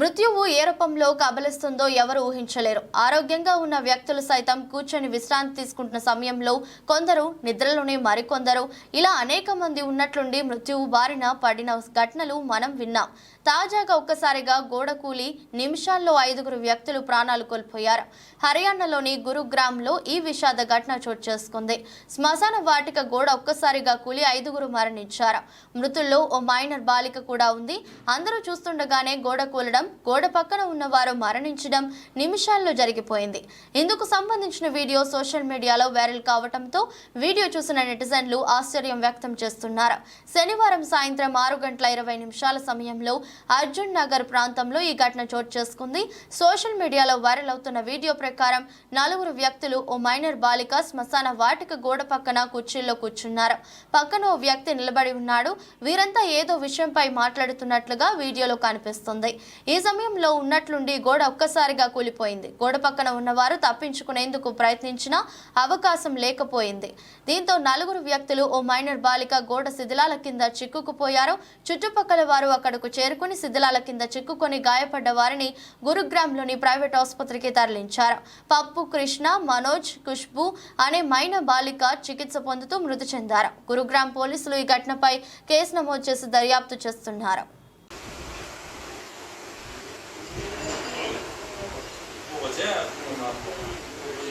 మృత్యువు ఏ రూపంలో కబలిస్తుందో ఎవరు ఊహించలేరు. ఆరోగ్యంగా ఉన్న వ్యక్తులు సైతం కూర్చొని విశ్రాంతి తీసుకుంటున్న సమయంలో కొందరు నిద్రలోనే మరికొందరు. ఇలా అనేక మంది ఉన్నట్లుండి మృత్యువు బారిన పడిన ఘటనలు మనం విన్నాం. తాజాగా ఒక్కసారిగా గోడ కూలి నిమిషాల్లో ఐదుగురు వ్యక్తులు ప్రాణాలు కోల్పోయారు. హర్యానాలోని గురుగ్రామ్లో ఈ విషాద ఘటన చోటు చేసుకుంది. శ్మశాన వాటిక గోడ ఒక్కసారిగా కూలి ఐదుగురు మరణించారు. మృతుల్లో ఓ మైనర్ బాలిక కూడా ఉంది. అందరూ చూస్తుండగానే గోడ కూలడం గోడ పక్కన ఉన్నవారు మరణించడం నిమిషాల్లో జరిగిపోయింది. ఇందుకు సంబంధించిన వీడియో సోషల్ మీడియాలో వైరల్ కావడంతో వీడియో చూసిన నెటిజన్లు ఆశ్చర్యం వ్యక్తం చేస్తున్నారు. శనివారం సాయంత్రం ఆరు గంటల ఇరవై నిమిషాల సమయంలో అర్జున్ నగర్ ప్రాంతంలో ఈ ఘటన చోటు చేసుకుంది. సోషల్ మీడియాలో వైరల్ అవుతున్న వీడియో ప్రకారం నలుగురు వ్యక్తులు ఓ మైనర్ బాలిక శ్మశాన వాటిక గోడ పక్కన కుర్చీల్లో కూర్చున్నారు. పక్కన ఓ వ్యక్తి నిలబడి ఉన్నాడు. వీరంతా ఏదో విషయంపై మాట్లాడుతున్నట్లుగా వీడియోలో కనిపిస్తుంది. ఈ సమయంలో ఉన్నట్లుండి గోడ ఒక్కసారిగా కూలిపోయింది. గోడ పక్కన ఉన్నవారు తప్పించుకునేందుకు ప్రయత్నించిన అవకాశం లేకపోయింది. దీంతో నలుగురు వ్యక్తులు ఓ మైనర్ బాలిక గోడ శిథిలాల కింద చిక్కుకుపోయారు. చుట్టుపక్కల వారు అక్కడకు చేరుకుని శిథిలాల కింద చిక్కుకొని గాయపడ్డ వారిని గురుగ్రామ్లోని ప్రైవేట్ ఆసుపత్రికి తరలించారు. పప్పు కృష్ణ మనోజ్ ఖుష్బు అనే మైన బాలిక చికిత్స పొందుతూ మృతి చెందారు. గురుగ్రామ్ పోలీసులు ఈ ఘటనపై కేసు నమోదు చేసి దర్యాప్తు చేస్తున్నారు. 本当に。